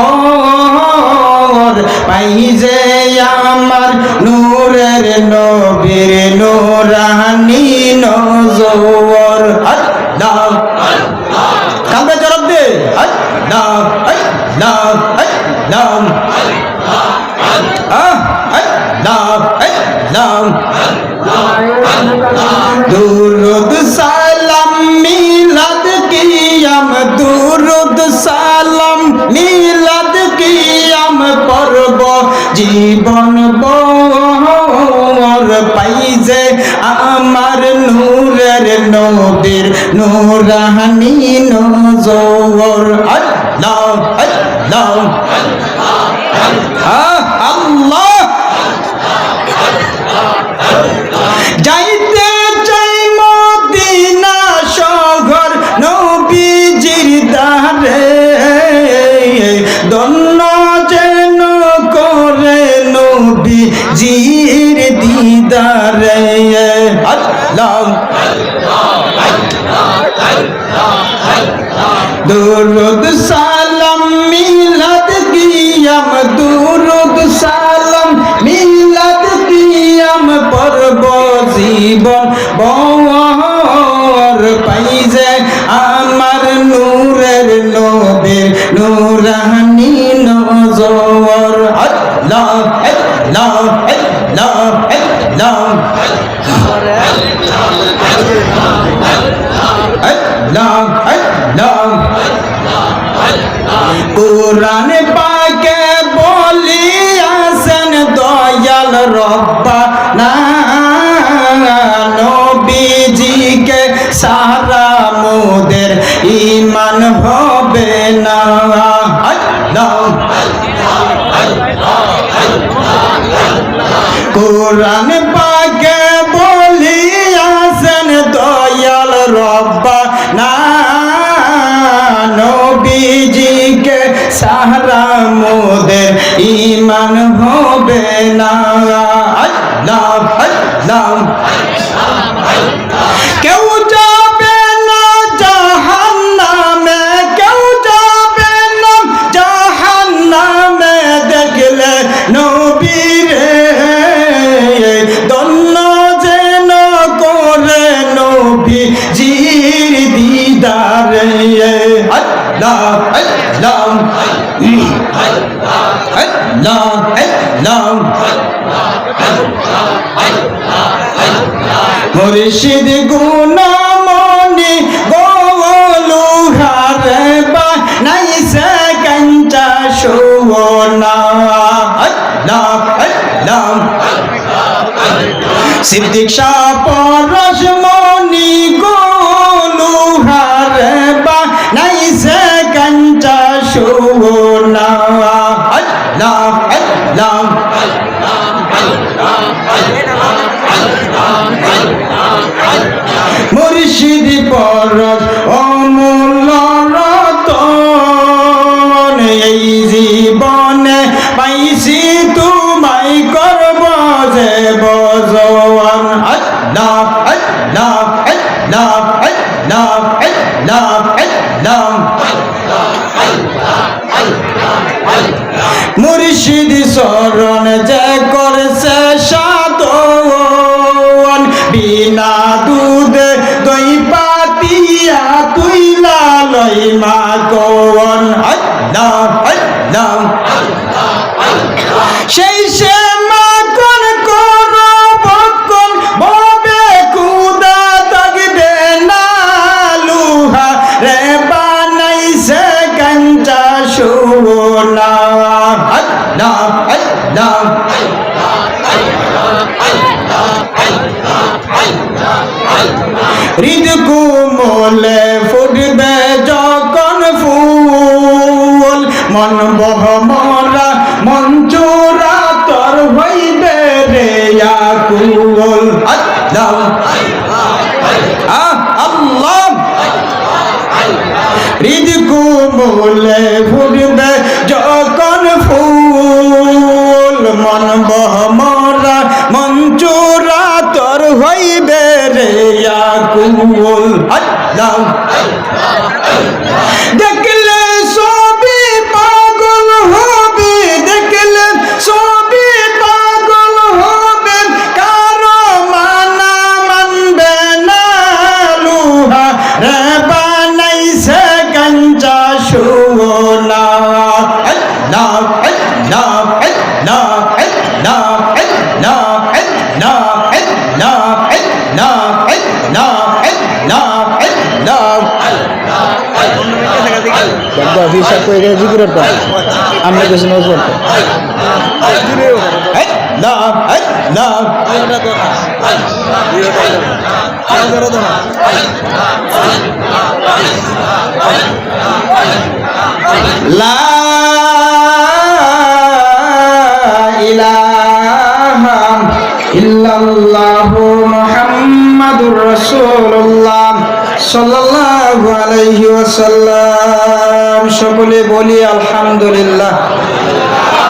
খবর পাই যে আমার নূরের নবীর নূরানি নজর আল্লাহ কামরা জবাব দে আল্লাহ আল্লাহ আল্লাহ। আল্লাহ আল্লাহ। আল্লাহ। পাইজে আমার নূরের নদীর নূরানি নজর। আল্লাহ আল্লাহ। দুরুদ সালাম, মিলাদ কিয়াম, দুরুদ সালাম, মিলাদ কিয়াম, পর্ব জীবন বর পাইজে আমার নূরের নবীর নূরানি নজর। আল্লাহ আল্লাহ। আল্লাহ আল্লাহ আল্লাহ। কোরআন পাকে বলিয়াছেন দয়াল রব্বা। না, নবীজিকে সারা মোদের ইমান হবে না। কোরআন পাকে বলিয়াছেন দয়াল রব্বা। ইমান হবে না। আল্লাহ আল্লাহ। কেউ যাবে না জাহান্নামে, কেউ যাবে না জাহান্নামে দেখলে নবীরে। দন্ন যেন করে নবী জির দিদারে। আল্লাহ আল্লাহ। আল্লাহ। আল্লাহ মুর্শিদ গুণমণি গোলুহারে বা নাইসে কঞ্চা সোনা আল্লাহ আল্লাহ সিদ্দিক শাহ পরশমণি গোলুহারে বা নাইসে মুর্শিদ পরশ অমূল্য রতন। এই জীবনে পাইছি তোমায় করব যে বজওয়ান আল্লাহ আল্লাহ আল্লাহ আল্লাহ আল্লাহ আল্লাহ। মুর্শিদ শরণ যে করছে সাধন বিনা দুধ দই পাতিয়া তুই লালই মা কোন আল্লাহ। সেই সে হৃদ কুমলে ফুটবে যখন ফুল, মন বহমরা মঞ্চুরা তোর হইবে রে আকুল। আল্লাহ আল্লাহ হৃদ কুমলে ফুটবে যখন মন বহমরা মঞ্চুরা তোর হইবে রে আল্লাহ দেখলে বাবা হিসাব করে গেছে জিকির করতে আমরা কিছু নোজ করতে লা ইলাহা ইল্লাল্লাহু মুহাম্মাদুর রাসূলুল্লাহ। সাল্লাল্লাহু আলাইহি ওয়াসাল্লাম সকলে বলি আলহামদুলিল্লাহ।